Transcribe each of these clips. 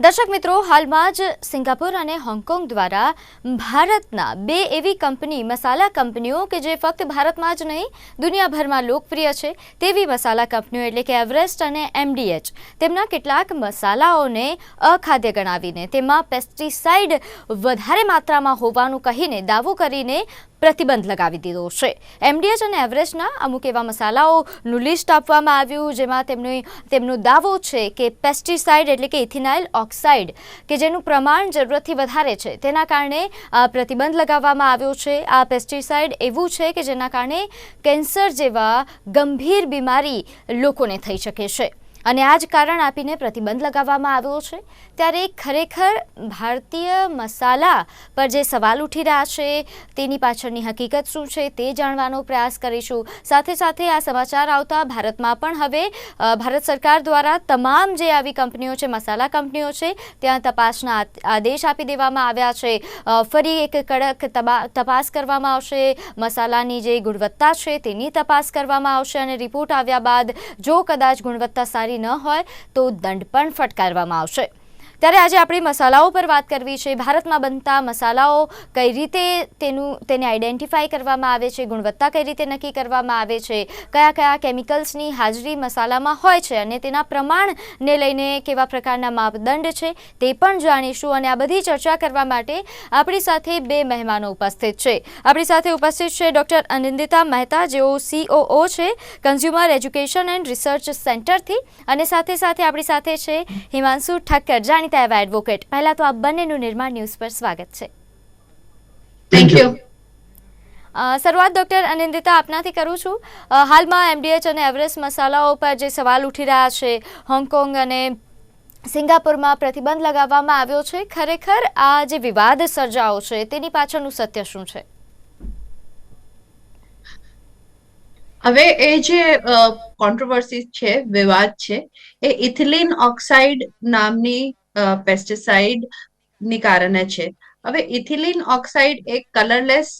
દર્શક મિત્રો, હાલમાં જ સિંગાપુર અને હોંગકોંગ દ્વારા ભારતના બે એવી કંપની, મસાલા કંપનીઓ કે જે ફક્ત ભારતમાં જ નહીં, દુનિયાભરમાં લોકપ્રિય છે, તેવી મસાલા કંપનીઓ એટલે કે એવરેસ્ટ અને એમડીએચ. તેમના કેટલાક મસાલાઓને અખાદ્ય ગણાવીને, તેમાં પેસ્ટિસાઇડ વધારે માત્રામાં હોવાનું કહીને દાવો કરીને પ્રતિબંધ લગાવી દીધો છે. એમડીએચ અને એવરેસ્ટના અમુક એવા મસાલાઓનું લિસ્ટ આપવામાં આવ્યું, જેમાં તેમની, તેમનો દાવો છે કે પેસ્ટિસાઇડ એટલે કે ઇથિનાઇલ ઓક્સાઇડ, કે જેનું પ્રમાણ જરૂરતથી વધારે છે. તેના કારણે આ પ્રતિબંધ લગાવવામાં આવ્યો છે. આ પેસ્ટિસાઇડ એવું છે કે જેના કારણે કેન્સર જેવા ગંભીર બીમારી લોકોને થઈ શકે છે. અને આ જ કારણ આપીને પ્રતિબંધ લગાવવામાં આવ્યો છે. ત્યારે ખરેખર ભારતીય મસાલા પર જે સવાલ ઉઠી રહ્યા છે, તેની પાછળની હકીકત શું છે તે જાણવાનો પ્રયાસ કરીશું. સાથે સાથે આ સમાચાર આવતા ભારતમાં પણ હવે ભારત સરકાર દ્વારા તમામ જે આવી કંપનીઓ છે, મસાલા કંપનીઓ છે, ત્યાં તપાસના આદેશ આપી દેવામાં આવ્યા છે. ફરી એક કડક તપાસ કરવામાં આવશે. મસાલાની જે ગુણવત્તા છે તેની તપાસ કરવામાં આવશે અને રિપોર્ટ આવ્યા બાદ જો કદાચ ગુણવત્તા સારી ન હોય તો દંડ પણ ફટકારવામાં આવશે. ત્યારે આજે આપણે મસાલાઓ પર વાત કરવી છે. ભારતમાં બનતા મસાલાઓ કઈ રીતે તેનું, તેને આઈડેન્ટિફાઈ કરવામાં આવે છે? ગુણવત્તા કઈ રીતે નક્કી કરવામાં આવે છે? કયા કયા કેમિકલ્સની હાજરી મસાલામાં હોય છે? અને તેના પ્રમાણને લઈને કેવા પ્રકારના માપદંડ છે તે પણ જાણીશું અને આ બધી ચર્ચા કરવા માટે આપણી સાથે બે મહેમાનો ઉપસ્થિત છે. આપણી સાથે ઉપસ્થિત છે ડૉક્ટર અનિંદિતા મહેતા, જેઓ સીઓઓ છે કન્ઝ્યુમર એજ્યુકેશન એન્ડ રિસર્ચ સેન્ટરથી અને સાથે સાથે આપણી સાથે છે હિમાંશુ ઠક્કર જાણીતા એવા એડવોકેટ પહેલાં તો આ બંનેનું નિર્માણ ન્યૂઝ પર સ્વાગત છે. થેન્ક યુ શરૂઆત ડૉક્ટર અનિંદિતા આપનાથી કરું છું. હાલમાં એમડીએચ અને એવરેસ્ટ મસાલાઓ પર જે સવાલ ઉઠી રહ્યા છે હોંગકોંગ અને સિંગાપુરમાં પ્રતિબંધ લગાવવામાં આવ્યો છે. ખરેખર આ જે વિવાદ સર્જાયો છે તેની પાછળનું સત્ય શું છે? હવે એ જે કોન્ટ્રોવર્સી છે વિવાદ છે એ ઇથિલિન ઓક્સાઇડ નામની પેસ્ટિસાઇડની કારણે છે. હવે ઇથિલિન ઓક્સાઇડ એક કલરલેસ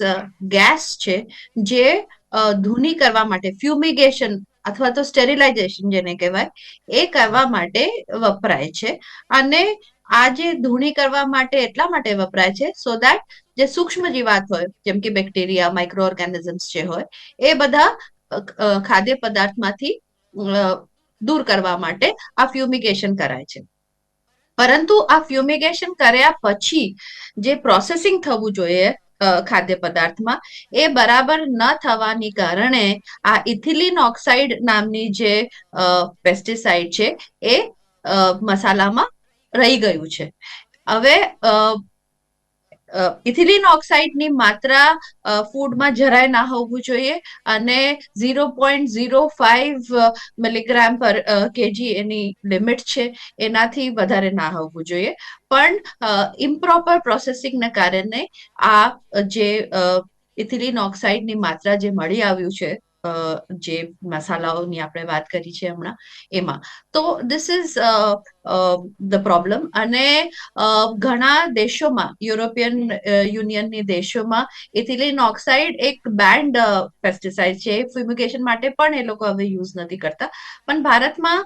ગેસ છે જે ધૂની કરવા માટે ફ્યુમિગેશન અથવા તો સ્ટેરિલાઇઝેશન જેને કહેવાય, એ કરવા માટે વપરાય છે. અને આ જે ધૂણી કરવા માટે એટલા માટે વપરાય છે સો દેટ જે સૂક્ષ્મ જીવાત હોય, જેમ કે બેક્ટેરિયા માઇક્રો ઓર્ગેનિઝમ્સ જે હોય, એ બધા ખાદ્ય પદાર્થમાંથી દૂર કરવા માટે આ ફ્યુમિગેશન કરાય છે. પરંતુ આ ફ્યુમિગેશન કર્યા પછી જે પ્રોસેસિંગ થવું જોઈએ ખાદ્ય પદાર્થમાં, એ બરાબર ન થવાની કારણે આ ઇથિલિન ઓક્સાઇડ નામની જે પેસ્ટિસાઇડ છે, એ મસાલામાં રહી ગયું છે. હવે ઇથિલિન ઓક્સાઇડની માત્રા ફૂડમાં જરાય ના હોવું જોઈએ અને zero point zero five milligram પર કેજી એની લિમિટ છે, એનાથી વધારે ના હોવું જોઈએ. પણ ઇમ્પ્રોપર પ્રોસેસિંગને કારણે આ જે ઇથિલિન ઓક્સાઇડની માત્રા જે મળી આવ્યું છે જે મસાલાઓની આપણે વાત કરી છે હમણાં, એમાં. તો ધીસ ઇઝ ધ પ્રોબ્લેમ અને ઘણા દેશોમાં, યુરોપિયન યુનિયનની દેશોમાં ઇથિલિન ઓક્સાઇડ એક બેન્ડ પેસ્ટિસાઇડ છે. ફ્યુમિગેશન માટે પણ એ લોકો હવે યુઝ નથી કરતા. પણ ભારતમાં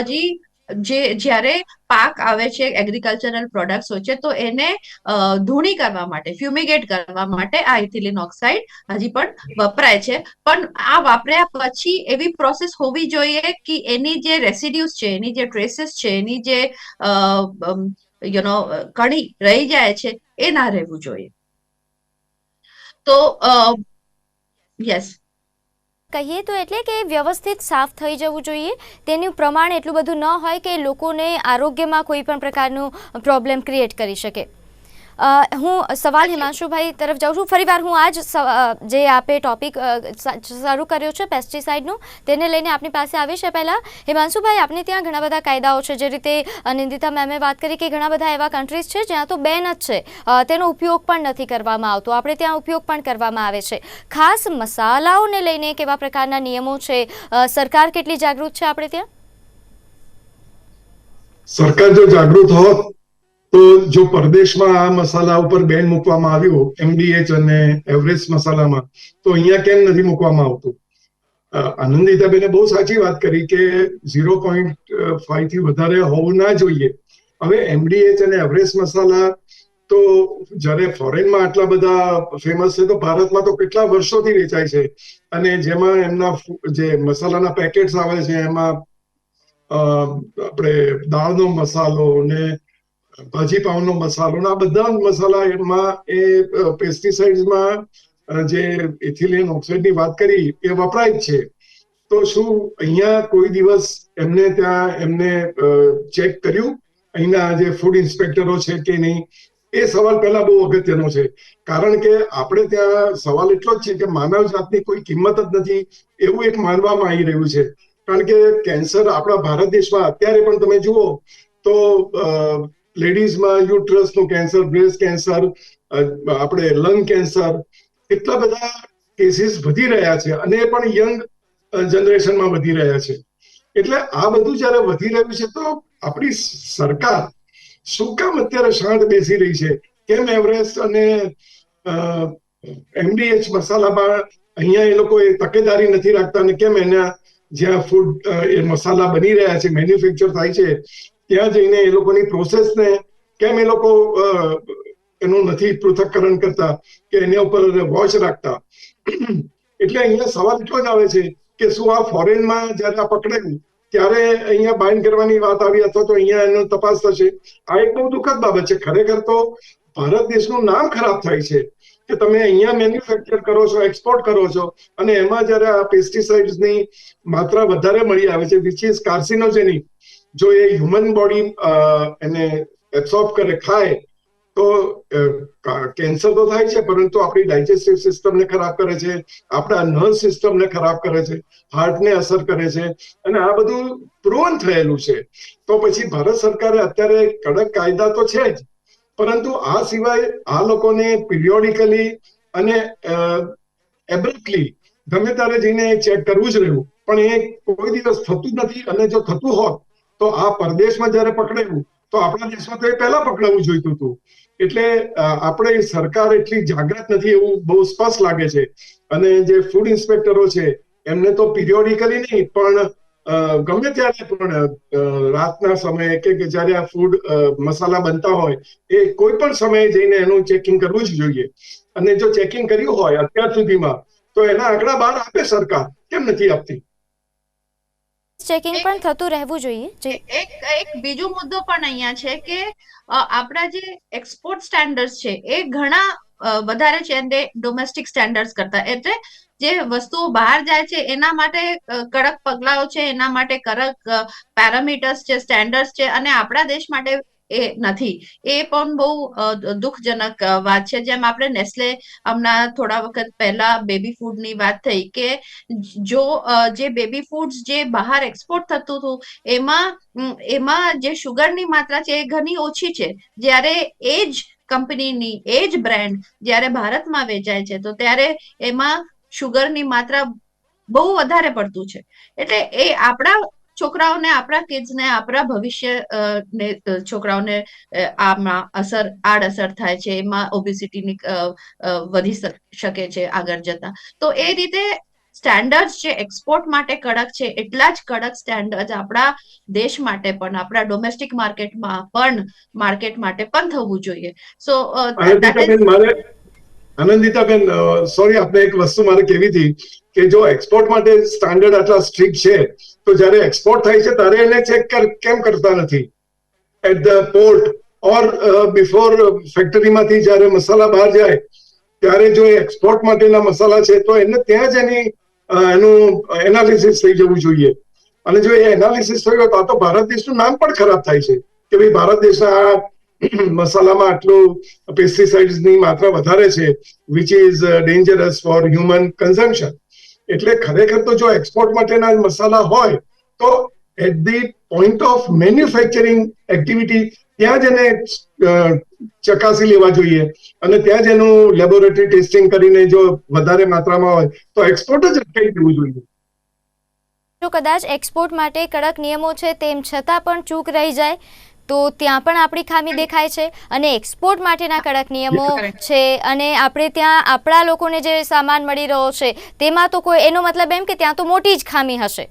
હજી જે જ્યારે પાક આવે છે એગ્રીકલ્ચરલ પ્રોડક્ટ્સ હોય છે, તો એને ધૂણી કરવા માટે ફ્યુમિગેટ કરવા માટે આ ઇથિલિન ઓક્સાઇડ હજી પણ વપરાય છે. પણ આ વાપર્યા પછી એવી પ્રોસેસ હોવી જોઈએ કે એની જે રેસિડ્યુસ છે, એની જે ટ્રેસીસ છે, એની જે યુ નો કણી રહી જાય છે, એ ના રહેવું જોઈએ. તો યસ કહીએ તો એટલે કે વ્યવસ્થિત સાફ થઈ જવું જોઈએ. તેનું પ્રમાણ એટલું બધું ન હોય કે લોકોને આરોગ્યમાં કોઈ પણ પ્રકારનું પ્રોબ્લેમ ક્રિએટ કરી શકે. હું સવાલ હિમાંશુભાઈ તરફ જાઉં છું. ફરીવાર હું આ જ આપે ટોપિક શરૂ કર્યો છે પેસ્ટિસાઇડનું તેને લઈને આપની પાસે આવીશ. એ પહેલાં હિમાંશુભાઈ, આપને ત્યાં ઘણા બધા કાયદાઓ છે, જે રીતે નિંદિતા મેમે વાત કરી કે ઘણા બધા એવા કન્ટ્રીઝ છે જ્યાં તો બેન જ છે. તેનો ઉપયોગ પણ નથી કરવામાં આવતો. આપણે ત્યાં ઉપયોગ પણ કરવામાં આવે છે. ખાસ મસાલાઓને લઈને કેવા પ્રકારના નિયમો છે? સરકાર કેટલી જાગૃત છે આપણે ત્યાં? સરકાર જો જાગૃત હોત તો જો પરદેશમાં આ મસાલા ઉપર બેન મૂકવામાં આવ્યો એમડીએચ અને એવરેસ્ટ મસાલામાં, તો અહીંયા કેમ નથી મૂકવામાં આવતું? આનંદિતાબેને બહુ સાચી વાત કરી કે ઝીરો પોઈન્ટ ફાઈવથી વધારે હોવું ના જોઈએ. હવે એમડીએચ અને એવરેસ્ટ મસાલા તો જ્યારે ફોરેનમાં આટલા બધા ફેમસ છે, તો ભારતમાં તો કેટલા વર્ષોથી વેચાય છે. અને જેમાં એમના જે મસાલાના પેકેટ્સ આવે છે, એમાં આપણે દાળનો મસાલો ને ભાજી પાવનો મસાલો આ બધા જ મસાલા એમાં એ પેસ્ટિસાઇડ્સમાં જે ઇથિલિયન ઓક્સાઇડની વાત કરી, એ વપરાય છે. તો શું અહીંયા કોઈ દિવસ એમને ત્યાં એમને ચેક કર્યું? અહીંના જે ફૂડ ઇન્સ્પેક્ટરો છે કે નહીં? એ સવાલ પહેલા બહુ અગત્યનો છે. કારણ કે આપણે ત્યાં સવાલ એટલો જ છે કે માનવ જાતની કોઈ કિંમત જ નથી, એવું એક માનવામાં આવી રહ્યું છે. કારણ કે કેન્સર આપણા ભારત દેશમાં અત્યારે પણ તમે જુઓ, તો લેડીઝમાં યુટ્રસનું કેન્સર બ્રેસ્ટ કેન્સર આપણે લંગ કેન્સર એટલા બધા કેસીસ વધી રહ્યા છે અને એ પણ યંગ જનરેશનમાં વધી રહ્યા છે. એટલે આ બધું જ્યારે વધી રહ્યું છે તો આપણી સરકાર શું કામ અત્યારે શાંત બેસી રહી છે? કેમ એવરેસ્ટ અને એમડીએચ મસાલામાં અહીંયા એ લોકો એ તકેદારી નથી રાખતા અને કેમ એના જ્યાં ફૂડ એ મસાલા બની રહ્યા છે મેન્યુફેક્ચર થાય છે? ત્યાં જઈને એ લોકોની પ્રોસેસને કેમ એ લોકો એનું નથી પૃથક્કરણ કરતા કે એના ઉપર વોચ રાખતા? એટલે અહીંયા સવાલ એટલો જ આવે છે કે શું આ ફોરેનમાં જ્યારે આ પકડાયું ત્યારે અહીંયા બાઇન્ડ કરવાની વાત આવી અથવા તો અહીંયા એનો તપાસ થશે? આ એક બહુ દુઃખદ બાબત છે. ખરેખર તો ભારત દેશનું નામ ખરાબ થાય છે કે તમે અહીંયા મેન્યુફેક્ચર કરો છો એક્સપોર્ટ કરો છો અને એમાં જ્યારે આ પેસ્ટિસાઇડ્સની માત્રા વધારે મળી આવે છે વિચ ઇઝ કાર્સિનોજેનિક જો એ હ્યુમન બોડી એને એબ્સોર્બ કરે, ખાય, તો કેન્સર તો થાય છે, પરંતુ આપણી ડાયજેસ્ટિવ સિસ્ટમને ખરાબ કરે છે, આપણા નર્વ સિસ્ટમને ખરાબ કરે છે હાર્ટને અસર કરે છે, અને આ બધું પ્રોવન થયેલું છે. તો પછી ભારત સરકારે અત્યારે કડક કાયદા તો છે જ, પરંતુ આ સિવાય આ લોકોને પિરિયોડિકલી અને એબ્રપ્ટલી ગમે ત્યારે જઈને ચેક કરવું જ રહ્યું, પણ એ કોઈ દિવસ થતું નથી, અને જો થતું હોત તો આ પરદેશમાં જયારે પકડાયું, તો આપણા દેશમાં તો એ પહેલા પકડાવવું જોઈતું હતું. એટલે આપણે સરકાર એટલી જાગૃત નથી એવું બહુ સ્પષ્ટ લાગે છે. અને જે ફૂડ ઇન્સ્પેક્ટરો છે, એમને તો પિરિયોડિકલી નહીં, પણ ગમે ત્યારે પણ રાતના સમયે કે જ્યારે આ ફૂડ મસાલા બનતા હોય, એ કોઈ પણ સમયે જઈને એનું ચેકિંગ કરવું જ જોઈએ. અને જો ચેકિંગ કર્યું હોય અત્યાર સુધીમાં, તો એના આંકડા બહાર આપે સરકાર. કેમ નથી આપતી? ચેકિંગ પણ થતું રહેવું જોઈએ એક એક બીજો મુદ્દો પણ અહીંયા છે કે આપણા જે એક્સપોર્ટ સ્ટેન્ડર્ડ છે એ ઘણા વધારે છે અને ડોમેસ્ટિક સ્ટેન્ડર્ડ કરતા. એટલે જે વસ્તુઓ બહાર જાય છે એના માટે કડક પગલાઓ છે એના માટે કડક પેરામીટર્સ છે સ્ટેન્ડર્ડ છે અને આપણા દેશ માટે એ નથી. એ પણ બહુ દુઃખજનક વાત છે. જેમ આપણે નેસ્લે હમણાં થોડા વખત પહેલા બેબી ફૂડની વાત થઈ કે જો જે બેબી ફૂડ્સ જે બહાર એક્સપોર્ટ થતું હતું, એમાં એમાં જે શુગરની માત્રા છે એ ઘણી ઓછી છે. જ્યારે એ જ કંપનીની, એ જ બ્રાન્ડ જ્યારે ભારતમાં વેચાય છે, તો ત્યારે એમાં શુગરની માત્રા બહુ વધારે પડતું છે. એટલે એ આપણા છોકરાઓને, આપણા કિડ્સને, આપણા ભવિષ્ય ને છોકરાઓને આમાં અસર, આડઅસર થાય છે, એમાં ઓબિસિટીની વધી શકે છે, આગળ જતા. તો એ રીતે સ્ટેન્ડર્ડ જે એક્સપોર્ટ માટે કડક છે, એટલા જ કડક સ્ટેન્ડર્ડ આપણા દેશ માટે પણ, આપણા ડોમેસ્ટિક માર્કેટમાં પણ માર્કેટ માટે પણ થવું જોઈએ. સો આનંદિતાબેન સોરી આપણે એક વસ્તુ મારે કેવી હતી કે જો એક્સપોર્ટ માટે સ્ટાન્ડર્ડ આટલા સ્ટ્રિક્ટ છે તો જ્યારે એક્સપોર્ટ થાય છે, ત્યારે એને ચેક કેમ કરતા નથી? At the port or before ફેક્ટરીમાંથી જ્યારે મસાલા બહાર જાય, ત્યારે જો એક્સપોર્ટ માટેના મસાલા છે, તો એને ત્યાં જ એની એનું એનાલિસિસ થઈ જવું જોઈએ. અને જો એ એનાલિસિસ થયું તો આ તો ભારત દેશનું નામ પણ ખરાબ થાય છે, કે ભાઈ ભારત દેશના આ મસાલામાં આટલું પેસ્ટિસાઇડ્સની માત્રા વધારે છે which is dangerous for human consumption એટલે ખરેખર તો જો એક્સપોર્ટ માટેના મસાલા હોય, તો at the point of manufacturing activity ત્યાં જ એને ચકાસી લેવા જોઈએ. અને ત્યાં જ એનું લેબોરેટરી ટેસ્ટિંગ કરીને જો વધારે માત્રામાં હોય, તો એક્સપોર્ટ જ અટકાવી દેવું જોઈએ. જો કદાચ એક્સપોર્ટ માટે કડક નિયમો છે તેમ છતાં પણ ચૂક રહી જાય. તો ત્યાં પણ આપણી ખામી દેખાય છે અને એક્સપોર્ટ માટેના કડક નિયમો છે અને આપણે ત્યાં આપણા લોકોને જે સામાન મળી રહ્યો છે તેમાં તો કોઈ એનો મતલબ એમ કે ત્યાં તો મોટી જ ખામી હશે.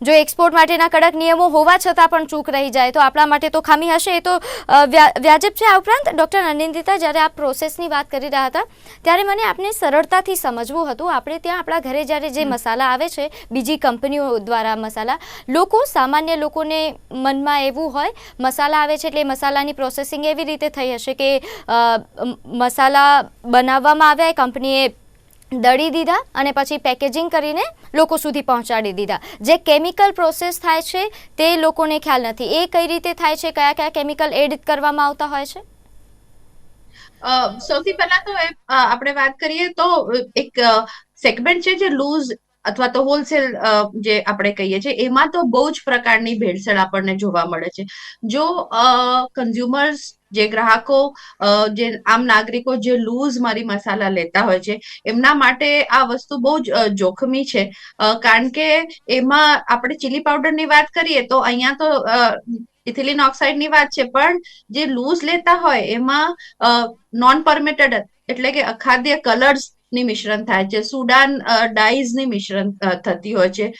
જો એક્સપોર્ટ માટેના કડક નિયમો હોવા છતાં પણ ચૂક રહી જાય તો આપણા માટે તો ખામી હશે. એ તો વ્યાજબ છે આ ઉપરાંત ડૉક્ટર અનિંદિતા જ્યારે આ પ્રોસેસની વાત કરી રહ્યા હતા ત્યારે મને આપને સરળતાથી સમજવું હતું. આપણે ત્યાં આપણા ઘરે જ્યારે જે મસાલા આવે છે બીજી કંપનીઓ દ્વારા મસાલા લોકો સામાન્ય લોકોને મનમાં એવું હોય મસાલા આવે છે એટલે મસાલાની પ્રોસેસિંગ એવી રીતે થઈ હશે કે મસાલા બનાવવામાં આવ્યા એ કંપનીએ દળી દીધા અને પછી પેકેજિંગ કરીને લોકો સુધી પહોંચાડી દીધા. જે કેમિકલ પ્રોસેસ થાય છે, તે લોકોને ખ્યાલ નથી. એ કઈ રીતે થાય છે, કયા કયા કેમિકલ એડ કરવામાં આવતા હોય છે? સૌથી પહેલા તો આપણે વાત કરીએ તો એક સેગમેન્ટ છે જે લૂઝ અથવા તો હોલસેલ જે આપણે કહીએ છીએ, એમાં તો બહુ જ પ્રકારની ભેળસેળ આપણને જોવા મળે છે. જો કન્ઝ્યુમર્સ જે ગ્રાહકો જે આમ નાગરિકો જે લૂઝ મારી મસાલા લેતા હોય છે એમના માટે આ વસ્તુ બહુ જ જોખમી છે. કારણ કે એમાં આપણે ચીલી પાવડરની વાત કરીએ તો અહીંયા તો ઇથિલિન ઓક્સાઇડની વાત છે પણ જે લૂઝ લેતા હોય એમાં નોન પરમિટેડ એટલે કે અખાદ્ય કલર્સની મિશ્રણ થાય છે. સુડાન ડાઈઝની મિશ્રણ થતી હોય છે.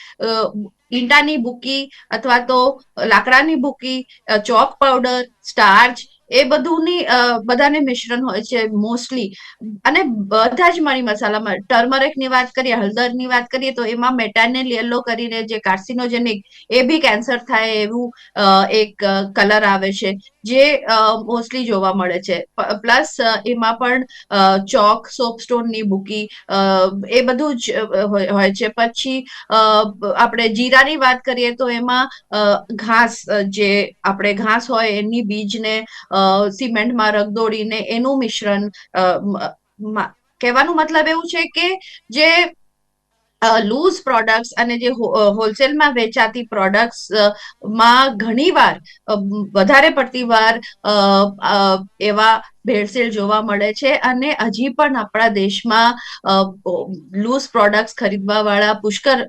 ઈંડાની ભૂકી અથવા તો લાકડાની અ, ચોક પાવડર સ્ટાર્ચ એ બધુંની બધાને મિશ્રણ હોય છે મોસ્ટલી અને બધા જ મરી મસાલામાં ટર્મરિકની વાત કરીએ હળદરની વાત કરીએ, તો એમાં મેટાનેલ યલો કરીને જે કાર્સિનોજેનિક એ બી કેન્સર થાય એવું એક કલર આવે છે, જે મોસ્ટલી જોવા મળે છે. પ્લસ એમાં પણ ચોક સોપસ્ટોનની બુકી એ બધું જ હોય છે. પછી આપણે જીરાની વાત કરીએ તો એમાં ઘાસ જે આપણે ઘાસ હોય એની બીજને સિમેન્ટમાં રગદોડીને એનું મિશ્રણ કહેવાનું મતલબ એવું છે કે જે લૂઝ પ્રોડક્ટ્સ અને જે હોલસેલમાં વેચાતી પ્રોડક્ટ્સમાં ઘણીવાર વધારે પડતી વાર એવા ભેળસેળ જોવા મળે છે અને હજી પણ આપણા દેશમાં લૂઝ પ્રોડક્ટ્સ ખરીદવા વાળા પુષ્કર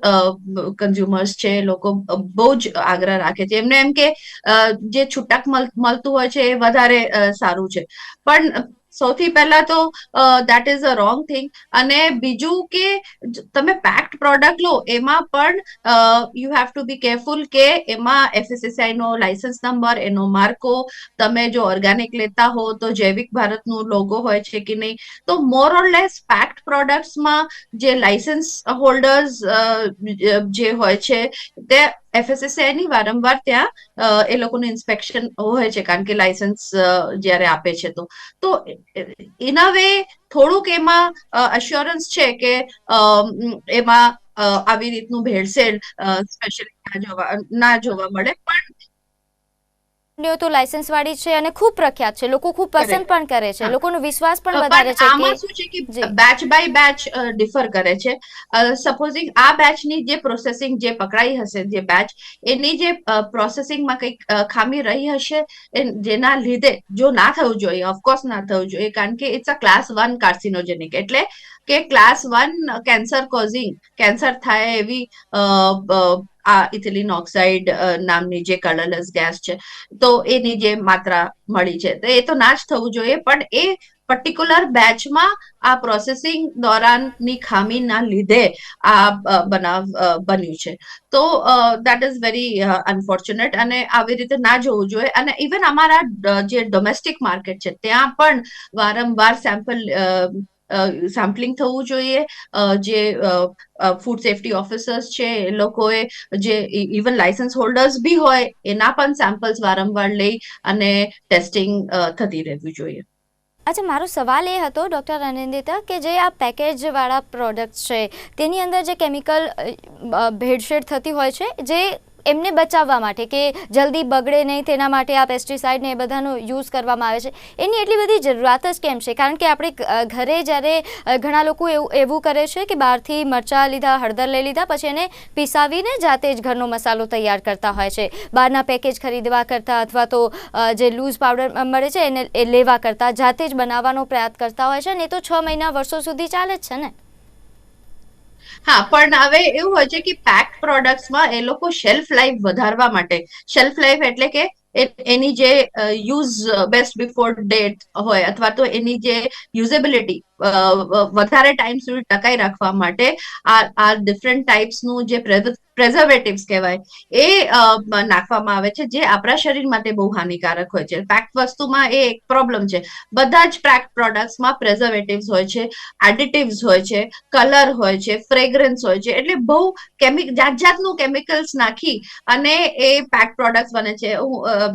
કન્ઝ્યુમર્સ છે, લોકો બહુ જ આગ્રહ રાખે છે. એમને એમ કે જે છૂટક મળતું હોય છે એ વધારે સારું છે. પણ સૌથી પહેલા તો that is a wrong thing અને બીજું કે તમે પેક્ડ પ્રોડક્ટ લો, એમાં પણ you have to be careful કે એમાં એફએસએસઆઈ નો લાયસન્સ નંબર એનો માર્કો, તમે જો ઓર્ગેનિક લેતા હો, તો જૈવિક ભારતનું લોગો હોય છે કે નહીં. તો મોર ઓર લેસ પેક્ડ પ્રોડક્ટ્સમાં જે લાયસન્સ હોલ્ડર્સ જે હોય છે, તે એફએસએસઆઈ ની વારંવાર ત્યાં એ લોકોનું ઇન્સ્પેક્શન હોય છે, કારણ કે લાયસન્સ જ્યારે આપે છે તો. તો ઇન વે થોડુંક એમાં અશ્યોરન્સ છે કે એમાં આવી રીતનું ભેળસેળ સ્પેશિયલી ના જોવા મળે. પણ કંપનીઓ તો લાયસન્સ વાળી છે અને ખૂબ પ્રખ્યાત છે. લોકો ખૂબ પસંદ પણ કરે છે. લોકોનો વિશ્વાસ પણ પણ વધારે છે આમાં શું છે કે બેચ બાય બેચ ડિફર કરે છે. સપોઝિંગ આ બેચની જે પ્રોસેસિંગ જે પકડાઈ હશે જે બેચ એની જે પ્રોસેસિંગમાં કંઈક ખામી રહી હશે જેના લીધે જો ના થવું જોઈએ ઓફકોર્સ ના થવું જોઈએ કારણ કે it's a class one carcinogenic એટલે કે class one cancer causing cancer થાય એવી આ ઇથિલિન ઓક્સાઇડ નામની જે કલરલેસ ગેસ છે, તો એની જે માત્રા મળી છે. તો એ તો ના જ થવું જોઈએ, પણ એ પર્ટિક્યુલર બેચમાં આ પ્રોસેસિંગ દોરાનની ખામીના લીધે આ બનાવ બન્યું છે. તો દેટ ઇઝ વેરી અનફોર્ચ્યુનેટ અને આવી રીતે ના જોવું જોઈએ. અને ઇવન અમારા જે ડોમેસ્ટિક માર્કેટ છે, ત્યાં પણ વારંવાર સેમ્પલ સેમ્પલિંગ થવું જોઈએ. જે ફૂડ સેફટી ઓફિસર્સ છે, એ લોકોએ જે ઇવન લાયસન્સ હોલ્ડર્સ બી હોય, એના પણ સેમ્પલ્સ વારંવાર લઈ અને ટેસ્ટિંગ થતી રહેવી જોઈએ. અચ્છા, મારો સવાલ એ હતો, ડૉક્ટર અનિંદિતા, કે જે આ પેકેજવાળા પ્રોડક્ટ્સ છે, તેની અંદર જે કેમિકલ ભેળસેળ થતી હોય છે, જે એમને બચાવવા માટે કે જલ્દી બગડે નહીં, તેના માટે આ પેસ્ટિસાઇડ ને એ બધાનો યુઝ કરવામાં આવે છે. એની એટલી બધી જરૂરિયાત જ કેમ છે? કારણ કે આપણે ઘરે જ્યારે ઘણા લોકો એવું એવું કરે છે કે બહારથી મરચાં લીધા, હળદર લઈ લીધા, પછી એને પીસાવીને જાતે જ ઘરનો મસાલો તૈયાર કરતા હોય છે. બહારના પેકેજ ખરીદવા કરતાં અથવા તો જે લૂઝ પાવડર મળે છે એને લેવા કરતાં, જાતે જ બનાવવાનો પ્રયાસ કરતા હોય છે ને એ તો છ મહિના વર્ષો સુધી ચાલે જ છે ને? હા, પણ હવે એવું હોય છે કે પેક પ્રોડક્ટ્સમાં એ લોકો શેલ્ફ લાઈફ વધારવા માટે શેલ્ફ લાઈફ એટલે કે એની જે યુઝ બેસ્ટ બિફોર ડેટ હોય અથવા તો એની જે યુઝેબિલિટી વધારે ટાઈમ સુધી ટકાઈ રાખવા માટે આ આ ડિફરન્ટ ટાઈપ્સનું જે પ્રેઝર્વેટિવ્સ કહેવાય એ નાખવામાં આવે છે જે આપણા શરીર માટે બહુ હાનિકારક હોય છે. પેક્ડ વસ્તુમાં એ એક પ્રોબ્લેમ છે. બધા જ પેક્ડ પ્રોડક્ટ્સમાં પ્રેઝર્વેટિવ્સ હોય છે એડિટિવ્સ હોય છે કલર હોય છે ફ્રેગ્રન્સ હોય છે એટલે બહુ કેમિક જાત જાતનું કેમિકલ્સ નાખી અને એ પેક પ્રોડક્ટ્સ બને છે.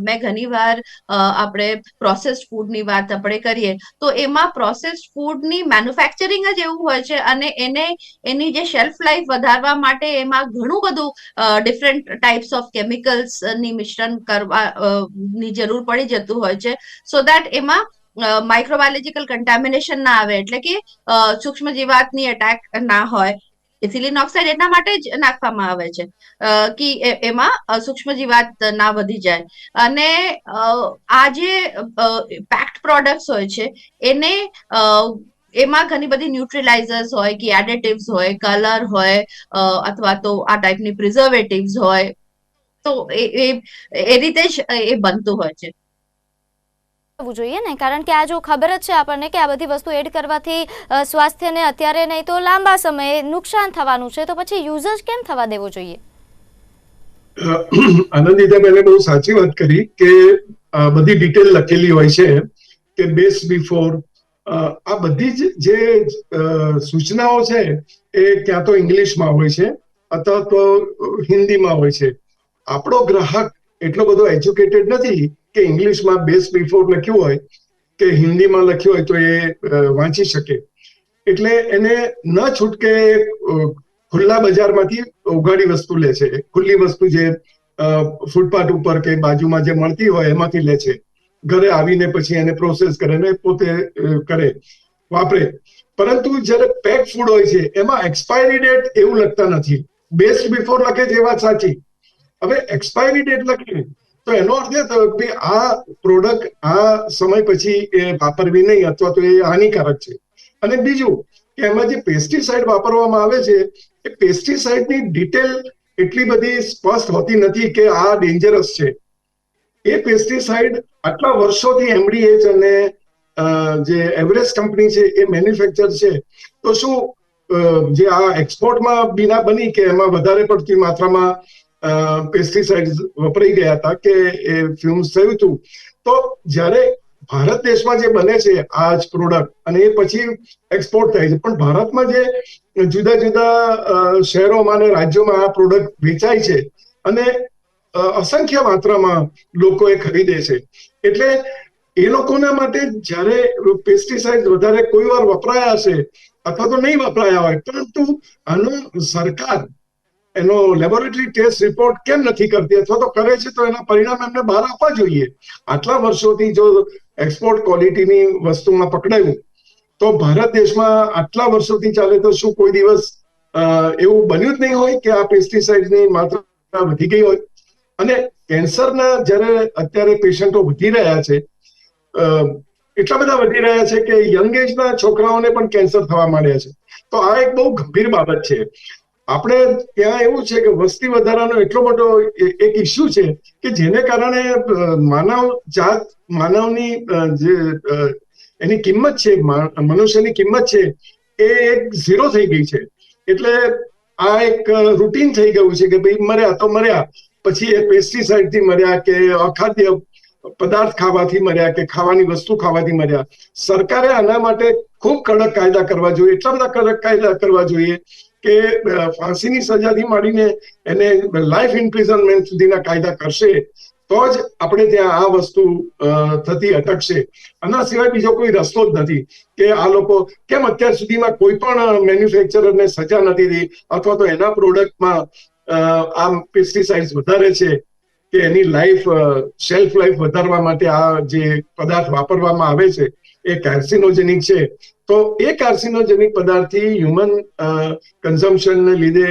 મેં ઘણી વાર અ, આપણે પ્રોસેસ્ડ ફૂડની વાત આપણે કરીએ તો એમાં પ્રોસેસ્ડ ફૂડની મેન્યુફેક્ચરિંગ જ એવું હોય છે અને એને, એની જે શેલ્ફ લાઈફ વધારવા માટે એમાં ઘણું બધું ડિફરન્ટ ટાઈપ્સ ઓફ કેમિકલ્સની મિશ્રણ કરવા ની જરૂર પડી જતું હોય છે. સો દેટ એમાં માઇક્રોબાયોલોજીકલ કન્ટામિનેશન ના આવે એટલે કે સૂક્ષ્મ જીવાતની અટેક ના હોય. ઇથિલિન ઓક્સાઇડ એટલા માટે જ નાખવામાં આવે છે. કે એમાં સૂક્ષ્મ જીવાત ના વધી જાય. અને આ જે પેક્ડ પ્રોડક્ટ્સ હોય છે, એને એમાં ઘણી બધી ન્યુટ્રિલાઇઝર્સ હોય કે એડિટિવ્સ હોય કલર હોય અથવા તો આ ટાઈપની પ્રિઝર્વેટિવ્સ હોય. તો એ એ- રીતે જ એ બનતું હોય છે. જોઈએ ને કારણ કે આ જો ખબર જ છે આપણને કે આ બધી વસ્તુ એડ કરવાથી સ્વાસ્થ્યને અત્યારે નહીં તો લાંબા સમયે નુકસાન થવાનું છે. તો પછી યુઝ કેમ થવા દેવો જોઈએ? આનંદિતાબેને બહુ સાચી વાત કરી કે બધી ડિટેલ લખેલી હોય છે કે બેસ્ટ બિફોર આ બધી જ જે સૂચનાઓ છે એ ક્યાં તો ઇંગ્લિશમાં હોય છે, અથવા તો હિન્દીમાં હોય છે. આપણો ગ્રાહક એટલો બધો એજ્યુકેટેડ નથી કે ઇંગ્લિશમાં બેસ્ટ બિફોર લખ્યું હોય, કે હિન્દીમાં લખ્યું હોય તો એ વાંચી શકે. એટલે એને ન છૂટકે ખુલ્લા બજારમાંથી ઉઘાડી વસ્તુ લે છે. ખુલ્લી વસ્તુ જે ફૂટપાથ ઉપર કે બાજુમાં જે મળતી હોય એમાંથી લે છે. ઘરે આવીને પછી એને પ્રોસેસ કરે ને પોતે કરે. વાપરે. પરંતુ જ્યારે પેક ફૂડ હોય છે, એમાં એક્સપાયરી ડેટ એવું લખતા નથી. બેસ્ટ બિફોર લખે છે એ વાત સાચી. હવે એક્સપાયરી ડેટ લખી તો એનો અર્થ એ થયો કે આ પ્રોડક્ટ આ સમય પછી એ વાપરવી નહીં અથવા તો એ હાનિકારક છે. અને બીજું કે એમાં જે પેસ્ટિસાઇડ વાપરવામાં આવે છે, એ પેસ્ટિસાઇડની ડિટેલ એટલી બધી સ્પષ્ટ હોતી નથી કે આ ડેન્જરસ છે. એ પેસ્ટિસાઇડ આટલા વર્ષોથી એમડીએચ અને જે એવરેસ્ટ કંપની છે, એ મેન્યુફેક્ચર છે. તો શું જે આ એક્સપોર્ટમાં બીના બની કે એમાં વધારે પડતી માત્રામાં પેસ્ટિસાઇડ વપરાઈ ગયા હતા કે એ ફ્યુમ્સ થયું હતું? તો જ્યારે ભારત દેશમાં જે બને છે, આ જ પ્રોડક્ટ અને એ પછી એક્સપોર્ટ થાય છે. પણ ભારતમાં જે જુદા જુદા શહેરોમાં અને રાજ્યોમાં આ પ્રોડક્ટ વેચાય છે, અને અસંખ્ય માત્રામાં લોકો એ ખરીદે છે. એટલે એ લોકોના માટે જ્યારે પેસ્ટિસાઇડ વધારે કોઈ વાર વપરાયા હશે અથવા તો નહીં વપરાયા હોય, પરંતુ આનો સરકાર એનો લેબોરેટરી ટેસ્ટ રિપોર્ટ કેમ નથી કરતી અથવા તો કરે છે તો એના પરિણામ એમને બહાર આપવા જોઈએ. આટલા વર્ષોથી જો એક્સપોર્ટ ક્વોલિટીની વસ્તુમાં પકડાયું, તો ભારત દેશમાં આટલા વર્ષોથી ચાલે તો શું કોઈ દિવસ એવું બન્યું જ નહીં હોય કે આ પેસ્ટિસાઇડની માત્રા વધી ગઈ હોય? અને કેન્સરના જ્યારે અત્યારે પેશન્ટો વધી રહ્યા છે એટલા બધા વધી રહ્યા છે કે યંગ એજના છોકરાઓને પણ કેન્સર થવા માંડ્યા છે. તો આ એક બહુ ગંભીર બાબત છે. આપણે ત્યાં એવું છે કે વસ્તી વધારાનો એટલો મોટો એક ઇસ્યુ છે કે જેને કારણે માનવ જાત, માનવની જે એની કિંમત છે મનુષ્યની કિંમત છે, એ એક ઝીરો થઈ ગઈ છે. એટલે આ એક રૂટીન થઈ ગયું છે કે ભાઈ મર્યા તો મર્યા પછી એ પેસ્ટિસાઇડથી મર્યા કે અખાદ્ય પદાર્થ ખાવાથી મર્યા કે ખાવાની વસ્તુ ખાવાથી મર્યા. સરકારે આના માટે ખૂબ કડક કાયદા કરવા જોઈએ, એટલા બધા કડક કાયદા કરવા જોઈએ કે ફાંસીની સજાથી માંડીને એને લાઈફ ઇમ્પ્રિઝનમેન્ટ સુધીના કાયદા કરશે તો જ આપણે ત્યાં આ વસ્તુ થતી અટકશે. આના સિવાય બીજો કોઈ રસ્તો જ નથી કે આ લોકો કેમ અત્યાર સુધીમાં કોઈ પણ મેન્યુફેક્ચરરને સજા નથી થઈ અથવા તો એના પ્રોડક્ટમાં આ પેસ્ટિસાઇડ વધારે છે કે એની લાઈફ શેલ્ફ લાઈફ વધારવા માટે આ જે પદાર્થ વાપરવામાં આવે છે, એ કાર્સિનોજેનિક છે. તો એ કાર્સિનોજેનિક પદાર્થથી હ્યુમન કન્ઝમ્પશનને લીધે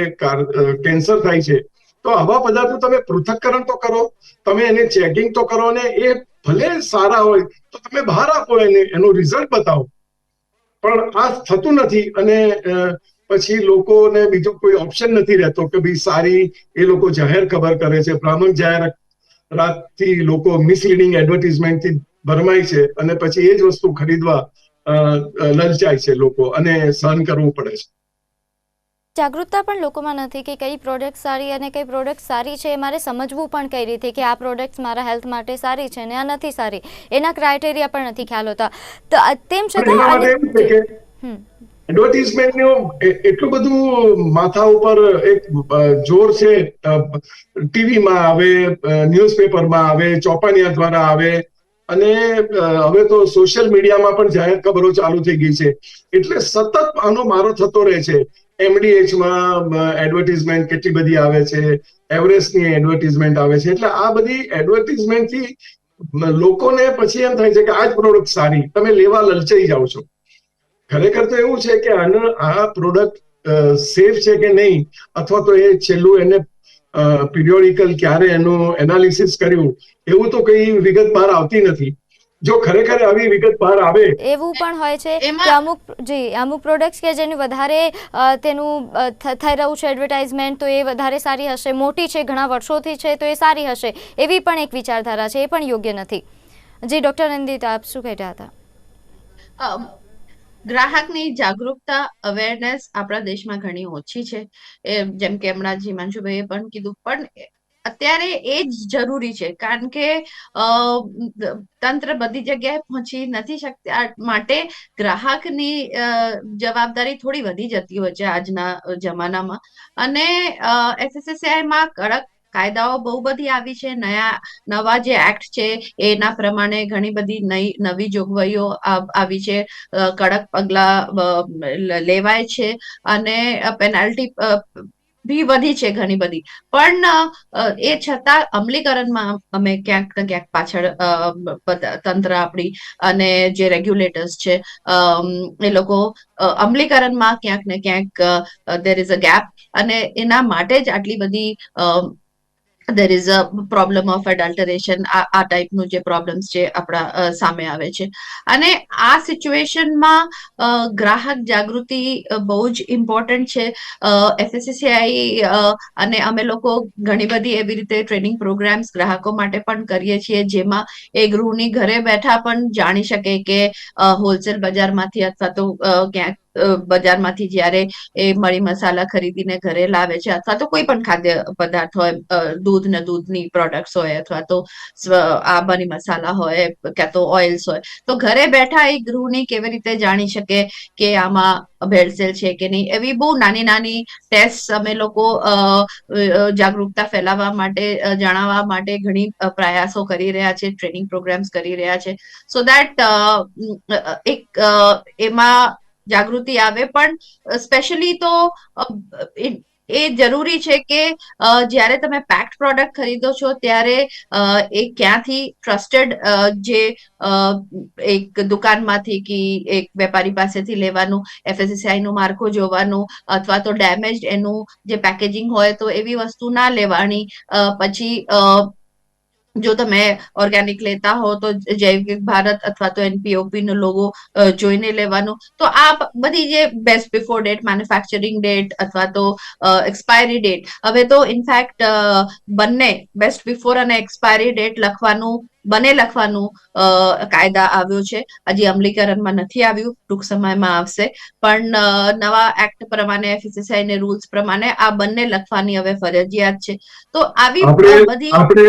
કેન્સર થાય છે. તો આવા પદાર્થનું તમે પૃથક્કરણ તો કરો, તમે એને ચેકિંગ તો કરો ને એ ભલે સારા હોય, તો તમે બહાર આપો એને, એનું રિઝલ્ટ બતાવો. પણ આ થતું નથી અને પછી લોકોને બીજો કોઈ ઓપ્શન નથી રહેતો કે ભાઈ સારી એ લોકો જાહેર ખબર કરે છે. ભ્રામક જાહેરથી લોકો મિસલીડિંગ એડવર્ટિઝમેન્ટથી ભરમાય છે અને પછી એ જ વસ્તુ ખરીદવા લલચાય છે લોકો અને સહન કરવું પડે છે. જાગૃતતા પણ લોકોમાં નથી કે કઈ પ્રોડક્ટ સારી અને કઈ પ્રોડક્ટ સારી છે એ મારે સમજવું પણ કઈ રીતે કે આ પ્રોડક્ટ મારા હેલ્થ માટે સારી છે ને આ નથી સારી. એના ક્રાઇટેરિયા પણ નથી ખ્યાલ હોતા. તો તેમ પણ એડવર્ટિઝમેન્ટનું એટલું બધું માથા ઉપર એક જોર છે ટીવીમાં આવે ન્યૂઝપેપરમાં આવે, ચોપાનિયા દ્વારા આવે, અને હવે તો સોશિયલ મીડિયામાં પણ જાહેર ખબરો ચાલુ થઈ ગઈ છે. એટલે સતત આનો મારો થતો રહે છે. એમડીએચમાં એડવર્ટિઝમેન્ટ કેટલી બધી આવે છે એવરેસ્ટની એડવર્ટિઝમેન્ટ આવે છે. એટલે આ બધી એડવર્ટિઝમેન્ટથી લોકોને પછી એમ થાય છે કે આ જ પ્રોડક્ટ સારી. તમે લેવા લલચાઈ જાઓ છો. ખરેખર તો એવું છે કે આનો આ પ્રોડક્ટ સેફ છે કે નહીં? અથવા તો એ છેલ્લું એને પિરિયોડિકલ ક્યારે એનું એનાલિસિસ કર્યું? એવું તો કઈ વિગત બહાર આવતી નથી. જો ખરેખર આવી વિગત બહાર આવે એવું પણ હોય છે કે અમુક જી અમુક પ્રોડક્ટ્સ કે જેની વધારે તેનું થઈ રહ્યું છે એડવર્ટાઇઝમેન્ટ તો એ વધારે સારી હશે. મોટી છે ઘણા વર્ષોથી છે તો એ સારી હશે. એવી પણ એક વિચારધારા છે એ પણ યોગ્ય નથી. જી ડોક્ટર નંદિતા આપ શું કહેતા હતા? ગ્રાહકની જાગૃતતા અવેરનેસ આપણા દેશમાં ઘણી ઓછી છે. એ જેમ કે હમણાં જીમાંશુભાઈએ પણ કીધું, પણ અત્યારે એ જ જરૂરી છે, કારણ કે તંત્ર બધી જગ્યાએ પહોંચી નથી શકતા માટે ગ્રાહકની જવાબદારી થોડી વધી જતી હોય છે આજના જમાનામાં. અને એફએસએસઆઈ માં કડક કાયદાઓ બહુ બધી આવી છે. નયા, નવા જે એક્ટ છે, એના પ્રમાણે ઘણી બધી નવી જોગવાઈઓ આવી છે. કડક પગલા લેવાય છે અને પેનાલ્ટી ભી વધી છે ઘણી બધી. પણ એ છતાં અમલીકરણમાં અમે ક્યાંક ને ક્યાંક પાછળ તંત્ર આપણી અને જે રેગ્યુલેટર્સ છે એ લોકો અમલીકરણમાં ક્યાંક ને ક્યાંક દેર ઇઝ અ ગેપ અને એના માટે જ આટલી બધી there is a problem of adulteration આ ટાઈપનું જે પ્રોબ્લેમ્સ છે આપણા સામે આવે છે. અને આ સિચ્યુએશનમાં ગ્રાહક જાગૃતિ બહુ જ ઇમ્પોર્ટન્ટ છે. એફએસસીઆઈ અને અમે લોકો ઘણી બધી એવી રીતે ટ્રેનિંગ પ્રોગ્રામ્સ ગ્રાહકો માટે પણ કરીએ છીએ, જેમાં એ ગૃહની ઘરે બેઠા પણ જાણી શકે કે હોલસેલ બજારમાંથી અથવા તો ક્યાંક બજારમાંથી જ્યારે એ મળી મસાલા ખરીદીને ઘરે લાવે છે અથવા તો કોઈ પણ ખાદ્ય પદાર્થ હોય દૂધ ને દૂધની પ્રોડક્ટ્સ હોય અથવા તો આ મરી મસાલા હોય, ક્યાં તો ઓઇલ્સ હોય, તો ઘરે બેઠા એ ગૃહની કેવી રીતે જાણી શકે કે આમાં ભેળસેળ છે કે નહીં? એવી બહુ નાની નાની ટેસ્ટ અમે લોકો જાગૃતતા ફેલાવવા માટે જણાવવા માટે ઘણી પ્રયાસો કરી રહ્યા છે ટ્રેનિંગ પ્રોગ્રામ્સ કરી રહ્યા છે. સો દેટ એક એમાં જાગૃતિ આવે. પણ સ્પેશિયલી તો એ જરૂરી છે કે જ્યારે તમે પેક્ડ પ્રોડક્ટ ખરીદો છો, ત્યારે એ ક્યાંથી ટ્રસ્ટેડ જે એક દુકાનમાંથી કે એક વેપારી પાસેથી લેવાનું એફએસસીઆઈ નું માળખું જોવાનું, અથવા તો ડેમેજ એનું જે પેકેજિંગ હોય તો એવી વસ્તુ ના લેવાની પછી જો તમે ઓર્ગેનિક લેતા હો તો જૈવિક ભારત અથવા તો એનપીઓપી નો લોગો જોઈને લેવાનું. તો આ બધી જે best before date manufacturing date અથવા તો એક્સપાયરી ડેટ હવે તો ઇનફેક્ટ બંને બેસ્ટ બિફોર અને એક્સપાયરી ડેટ લખવાનું બને લખવાનું કાયદા આવ્યો છે. હજી અમલીકરણમાં નથી આવ્યું ટૂંક સમયમાં આવશે. પણ નવા એક્ટ પ્રમાણે એફસીસીઆઈ ને રૂલ્સ પ્રમાણે આ બંને લખવાની હવે ફરજિયાત છે. તો આવી બધી આપણે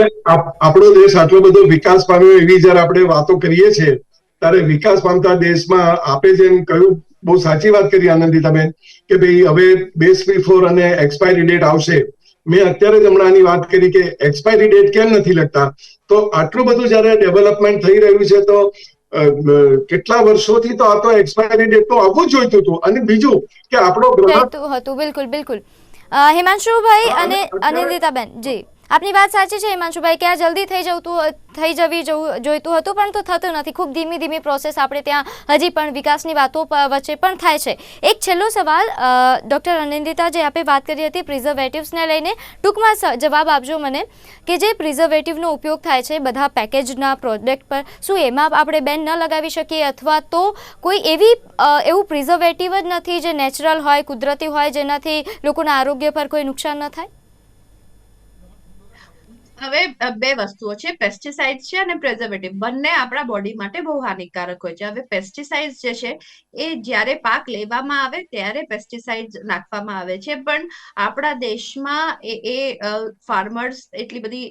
આપણો દેશ આટલો બધો વિકાસ પામ્યો એવી જયારે આપણે વાતો કરીએ છીએ ત્યારે વિકાસ પામતા દેશમાં આપે જેમ કહ્યું બહુ સાચી વાત કરી આનંદિતાબેન કે ભાઈ હવે બેસ બિફોર અને એક્સપાયરી ડેટ આવશે. મેં અત્યારે જ હમણાં આની વાત કરી કે એક્સપાયરી ડેટ કેમ નથી લખતા? તો આટલું બધું જયારે ડેવલપમેન્ટ થઈ રહ્યું છે તો કેટલા વર્ષોથી તો આ તો એક્સપાયરી ડેટ તો આવવું જ જોઈતું હતું. અને બીજું કે આપણો ગ્રહ હતું બિલકુલ બિલકુલ. હિમાંશુભાઈ અને અનિંદિતાબેન જી. આપની વાત સાચી છે, હિમાંશુભાઈ, કે આ જલ્દી થઈ જતું થઈ જવી જોઈતું હતું, પરંતુ થતું નથી. ખૂબ ધીમી ધીમી પ્રોસેસ આપણે ત્યાં હજી પણ વિકાસની વાતો વચ્ચે પણ થાય છે. એક છેલ્લો સવાલ ડૉક્ટર અનિંદિતા જે આપે વાત કરી હતી પ્રિઝર્વેટિવ્સને લઈને, ટૂંકમાં જવાબ આપજો મને, કે જે પ્રિઝર્વેટિવનો ઉપયોગ થાય છે, બધા પેકેજના પ્રોડક્ટ પર, શું એમાં આપણે બેન ન લગાવી શકીએ, અથવા તો કોઈ એવી એવું પ્રિઝર્વેટિવ જ નથી જે નેચરલ હોય, કુદરતી હોય, જેનાથી લોકોના આરોગ્ય પર કોઈ નુકસાન ન થાય? હવે બે વસ્તુઓ છે. પેસ્ટિસાઇડ છે અને પ્રેઝર્વેટિવ બંને આપણા બોડી માટે બહુ હાનિકારક હોય છે. હવે પેસ્ટિસાઇડ જે છે, એ જ્યારે પાક લેવામાં આવે ત્યારે પેસ્ટિસાઇડ નાખવામાં આવે છે. પણ આપણા દેશમાં એ ફાર્મર્સ એટલી બધી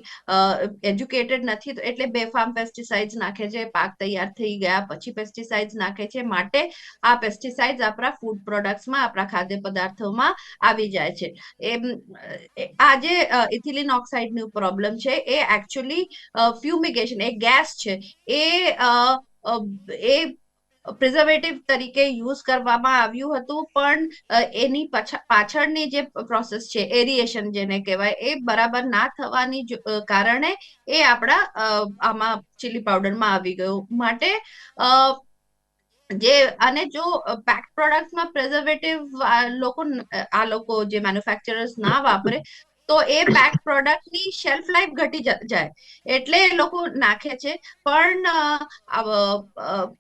એજ્યુકેટેડ નથી. એટલે બેફામ પેસ્ટિસાઇડ નાખે છે. પાક તૈયાર થઈ ગયા પછી પેસ્ટિસાઇડ્સ નાખે છે. માટે આ પેસ્ટિસાઇડ આપણા ફૂડ પ્રોડક્ટ્સમાં આપણા ખાદ્ય પદાર્થોમાં આવી જાય છે. એમ આજે ઇથિલિન ઓક્સાઇડનું પ્રોબ્લેમ છે, એ એકચ્યુઅલી ફ્યુમિગેશન એ ગેસ છે. એ એ પ્રિઝર્વેટિવ તરીકે યુઝ કરવામાં આવ્યું હતું, પણ એની પછા- પાછળની જે પ્રોસેસ છે એરિએશન જેને કહેવાય, એ બરાબર ના થવાની કારણે એ આપણા આમાં ચીલી પાવડરમાં આવી ગયું. માટે જે, અને જો પેક પ્રોડક્ટમાં પ્રિઝર્વેટિવ લોકો આ લોકો જે મેન્યુફેક્ચરર્સ ના વાપરે તો એ પેક પ્રોડક્ટની શેલ્ફ લાઈફ ઘટી જાય. એટલે એ લોકો નાખે છે. પણ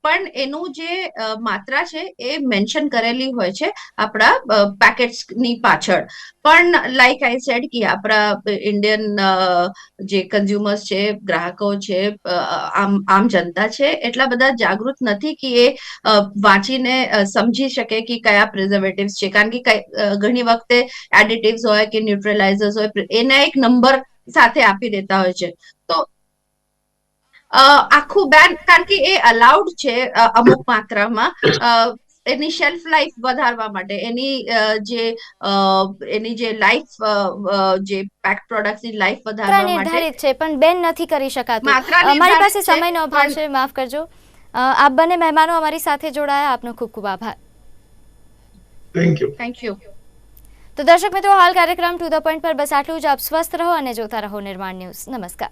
પણ એનું જે માત્રા છે એ મેન્શન કરેલી હોય છે આપણા પેકેટ્સની પાછળ. પણ લાઈક આઈ સેડ કે આપણા ઇન્ડિયન જે કન્ઝ્યુમર્સ છે, ગ્રાહકો છે આમ આમ જનતા છે, એટલા બધા જાગૃત નથી કે એ વાંચીને સમજી શકે કે કયા પ્રિઝર્વેટિવ્સ છે. કારણ કે ઘણી વખતે એડિટિવ્સ હોય કે ન્યુટ્રલાઇઝર્સ હોય એના એક નંબર સાથે આપી દેતા હોય છે. તો આખું બેન કારણ કે એ અલાઉડ છે અમુક માત્રામાં એની શેલ્ફ લાઈફ વધારવા માટે એની જે એની જે લાઈફ જે પેક પ્રોડક્ટની લાઈફ માત્રા વધારવા માટે નિર્ધારિત છે પણ બેન નથી કરી શકાતું. માત્રા અમારી પાસે સમય સમયનો અભાવ છે માફ કરજો. અ, આપ બંને મહેમાનો અમારી સાથે જોડાયા આપનો ખૂબ ખૂબ આભાર. થેન્ક યુ થેન્ક યુ તો દર્શક મિત્રો, હાલ કાર્યક્રમ ટુ ધ પોઈન્ટ પર બસ આટલું જ. આપ સ્વસ્થ રહો અને જોતા રહો નિર્માણ ન્યૂઝ. નમસ્કાર.